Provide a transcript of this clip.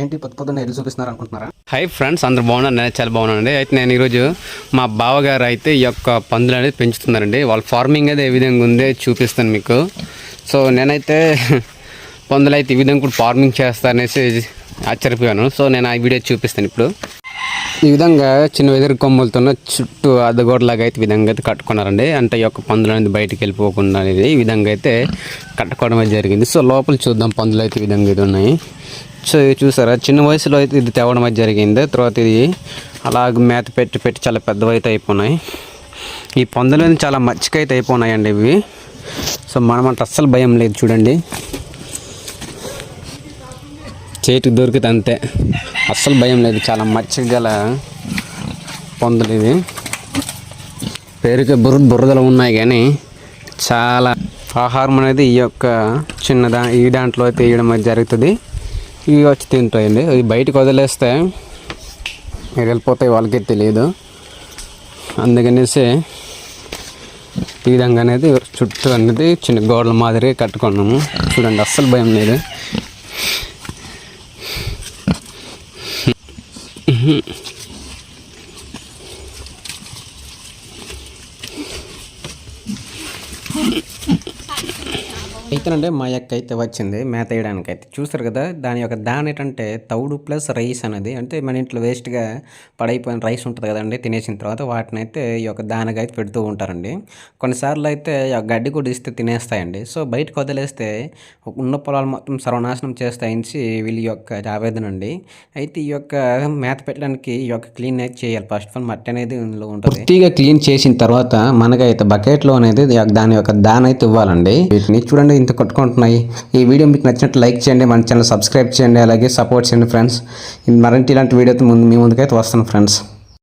ఏంటి పొద్దు పొద్దున్న ఎల్లు చూపిస్తున్నారు అనుకుంటున్నారా? హై ఫ్రెండ్స్ అందరు బాగున్నారు? నేను చాలా బాగున్నానండి. అయితే నేను ఈరోజు మా బావగారు అయితే ఈ యొక్క పందులు అనేది పెంచుతున్నారండి. వాళ్ళ ఫార్మింగ్ అయితే ఏ విధంగా ఉందో చూపిస్తాను మీకు. సో నేనైతే పందులు అయితే ఈ విధంగా కూడా ఫార్మింగ్ చేస్తారనేసి ఆశ్చర్యపోయాను. సో నేను ఆ వీడియో చూపిస్తాను ఇప్పుడు. ఈ విధంగా చిన్న వెదురు కొమ్ములతో చుట్టూ అద్దగోడలాగా అయితే విధంగా అయితే కట్టుకున్నారండి. అంటే ఈ యొక్క పందులు అనేది బయటికి వెళ్ళిపోకుండా అనేది ఈ విధంగా అయితే కట్టుకోవడం జరిగింది. సో లోపల చూద్దాం పందులు అయితే విధంగా ఇది ఉన్నాయి. సో ఇది చూసారా? చిన్న వయసులో అయితే ఇది తేవడం అయితే జరిగింది. తర్వాత ఇది అలాగ మేత పెట్టి పెట్టి చాలా పెద్దవైతే అయిపోయినాయి ఈ పందులు అనేది చాలా మచ్చికైతే అయిపోయినాయండి ఇవి. సో మనం అంటే అస్సలు భయం లేదు చూడండి. చేతికి దొరికితే అంతే. అస్సలు భయం లేదు. చాలా మచ్చిక గల పందులు ఇవి. పేరుకి బుర్ర బురదలు ఉన్నాయి కానీ చాలా ఆహారం అనేది ఈ యొక్క చిన్నదా ఈ దాంట్లో అయితే వేయడం అనేది జరుగుతుంది. ఇవి వచ్చి తింటాయండి. ఇవి బయటకు వదిలేస్తే వెళ్ళిపోతాయి వాళ్ళకి తెలియదు. అందుకనేసి ఈ విధంగా అనేది చుట్టూ అనేది చిన్న గోడల మాదిరి కట్టుకున్నాము. చూడండి అస్సలు భయం లేదు. అయితేనంటే మా యొక్క అయితే వచ్చింది మేత వేయడానికి అయితే చూస్తారు కదా దాని యొక్క దాని ఏంటంటే తౌడు ప్లస్ రైస్ అనేది అంటే మన ఇంట్లో వేస్ట్గా పడైపోయిన రైస్ ఉంటుంది కదండి తినేసిన తర్వాత వాటిని అయితే ఈ యొక్క దానిగా అయితే పెడుతూ ఉంటారండి. కొన్నిసార్లు అయితే గడ్డి కూడా ఇస్తే తినేస్తాయండి. సో బయటకు వదిలేస్తే ఉన్న పొలాలు మొత్తం సర్వనాశనం చేస్తాయించి వీళ్ళ యొక్క ఆవేదన అండి. అయితే ఈ యొక్క మేత పెట్టడానికి ఈ యొక్క క్లీన్ అయితే చేయాలి. ఫస్ట్ ఆఫ్ ఆల్ మట్టి అనేది ఇందులో ఉంటుంది. పూర్తిగా క్లీన్ చేసిన తర్వాత మనకైతే బకెట్లో అనేది దాని యొక్క దాని అయితే ఇవ్వాలండి. వీటిని చూడండి ఇంత కొట్టుకుంటున్నాయి. ఈ వీడియో మీకు నచ్చినట్టు లైక్ చేయండి మన ఛానల్ సబ్స్క్రైబ్ చేయండి అలాగే సపోర్ట్ చేయండి ఫ్రెండ్స్. మరింత ఇలాంటి వీడియోతో ముందు మీ ముందుకైతే వస్తాను ఫ్రెండ్స్.